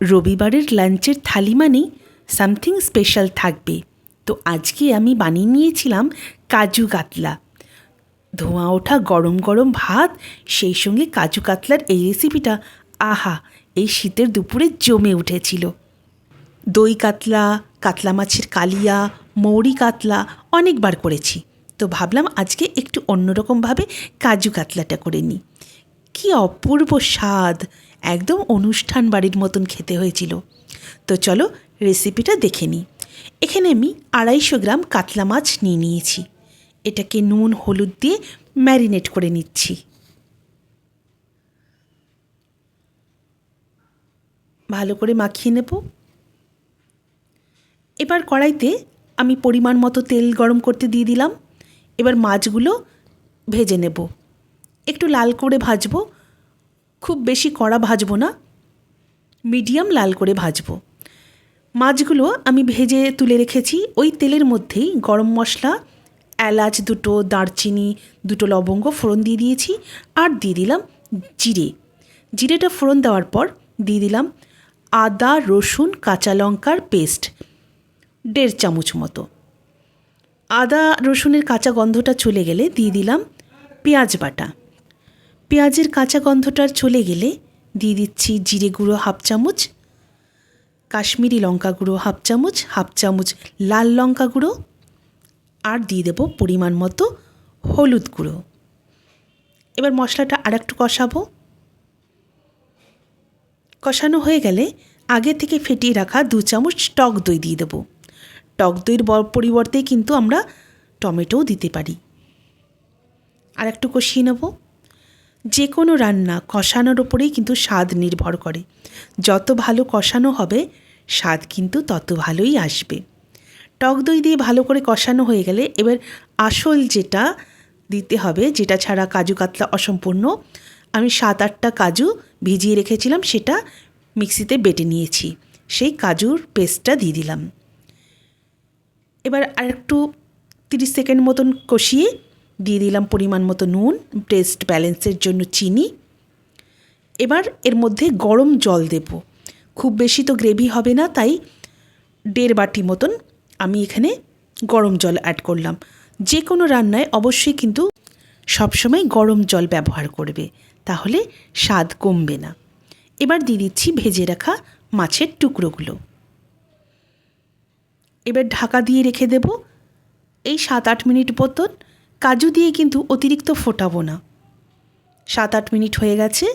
রবিবারের লাঞ্চের থালি মানেই সামথিং স্পেশাল থাকবে। তো আজকে আমি বানিয়ে নিয়েছিলাম কাজু কাতলা। ধোঁয়া ওঠা গরম গরম ভাত, সেই সঙ্গে কাজু কাতলার এই রেসিপিটা আহা, এই শীতের দুপুরে জমে উঠেছিল। দই কাতলা কাতলা মাছের কালিয়া, মৌরি কাতলা অনেকবার করেছি। তো ভাবলাম আজকে একটু অন্যরকমভাবে কাজু কাতলাটা করে নিই। কি অপূর্ব স্বাদ। একদম অনুষ্ঠান বাড়ির মতন খেতে হয়েছিল। তো চলো রেসিপিটা দেখে নিই। এখানে আমি আড়াইশো গ্রাম কাতলা মাছ নিয়ে নিয়েছি। এটাকে নুন, হলুদ দিয়ে ম্যারিনেট করে নিচ্ছি। ভালো করে মাখিয়ে নেব। এবার কড়াইতে আমি পরিমাণ মতো তেল গরম করতে দিয়ে দিলাম। এবার মাছগুলো ভেজে নেব। একটু লাল করে ভাজবো। খুব বেশি কড়া ভাজবো না, মিডিয়াম লাল করে ভাজবো। মাছগুলো আমি ভেজে তুলে রেখেছি, ওই তেলের মধ্যেই গরম মশলা, এলাচ দুটো, দারচিনি দুটো লবঙ্গ ফোড়ন দিয়ে দিয়েছি, আর দিয়ে দিলাম জিরে। জিরেটা ফোড়ন দেওয়ার পর দিয়ে দিলাম আদা, রসুন, কাঁচা লঙ্কার পেস্ট, দেড় চামচ মতো। আদা, রসুনের কাঁচা গন্ধটা চলে গেলে দিয়ে দিলাম পেঁয়াজ বাটা। পেঁয়াজের কাঁচা গন্ধটা চলে গেলে দিয়ে দিচ্ছি জিরে গুঁড়ো হাফ চামচ, কাশ্মীরি লঙ্কা গুঁড়ো হাফ চামচ হাফ চামচ লাল লঙ্কা গুঁড়ো, আর দিয়ে দেবো পরিমাণ মতো হলুদ গুঁড়ো। এবার মশলাটা আর একটু কষাবো। কষানো হয়ে গেলে আগে থেকে ফেটিয়ে রাখা দু চামচ টক দই দিয়ে দেবো। টক দইয়ের পরিবর্তে কিন্তু আমরা টমেটোও দিতে পারি। আর একটু কষিয়ে নেব। যে কোনো রান্না কষানোর ওপরেই কিন্তু স্বাদ নির্ভর করে। যত ভালো কষানো হবে, স্বাদ কিন্তু তত ভালোই আসবে। টক দই দিয়ে ভালো করে কষানো হয়ে গেলে এবার আসল যেটা দিতে হবে, যেটা ছাড়া কাজু কাতলা অসম্পূর্ণ, আমি সাত আটটা কাজু ভিজিয়ে রেখেছিলাম, সেটা মিক্সিতে বেটে নিয়েছি। সেই কাজুর পেস্টটা দিয়ে দিলাম। এবার আর একটু তিরিশ সেকেন্ড মতন কষিয়ে দিয়ে দিলাম পরিমাণ মতো নুন টেস্ট ব্যালেন্সের জন্য চিনি। এবার এর মধ্যে গরম জল দেব। খুব বেশি তো গ্রেভি হবে না, তাই দেড় বাটি মতন আমি এখানে গরম জল অ্যাড করলাম। যে কোনো রান্নায় অবশ্যই কিন্তু সবসময় গরম জল ব্যবহার করবে, তাহলে স্বাদ কমবে না। এবার দিয়ে দিচ্ছি ভেজে রাখা মাছের টুকরোগুলো। এবার ঢাকা দিয়ে রেখে দেব। এই সাত আট মিনিট মতন কাজু দিয়ে কিন্তু অতিরিক্ত ফোটাবো না। সাত আট মিনিট হয়ে গেছে।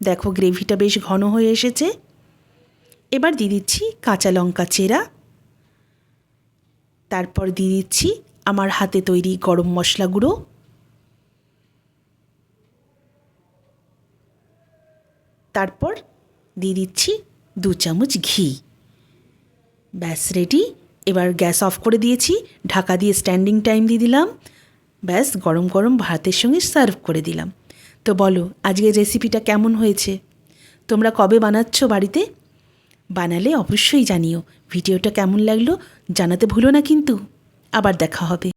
দেখো গ্রেভিটা বেশ ঘন হয়ে এসেছে। এবার দিয়ে দিচ্ছি কাঁচা লঙ্কা চেরা। তারপর দিয়ে দিচ্ছি আমার হাতে তৈরি গরম মশলা গুঁড়ো। তারপর দিয়ে দিচ্ছি দু চামচ ঘি। ব্যাস রেডি এবার গ্যাস অফ করে দিয়েছি। ঢাকা দিয়ে স্ট্যান্ডিং টাইম দিয়ে দিলাম। ব্যাস, গরম গরম ভাতের সঙ্গে সার্ভ করে দিলাম। তো বলো, আজকের রেসিপিটা কেমন হয়েছে? তোমরা কবে বানাচ্ছ বাড়িতে? বানালে অবশ্যই জানিও। ভিডিওটা কেমন লাগল জানাতে ভুলো না কিন্তু। আবার দেখা হবে।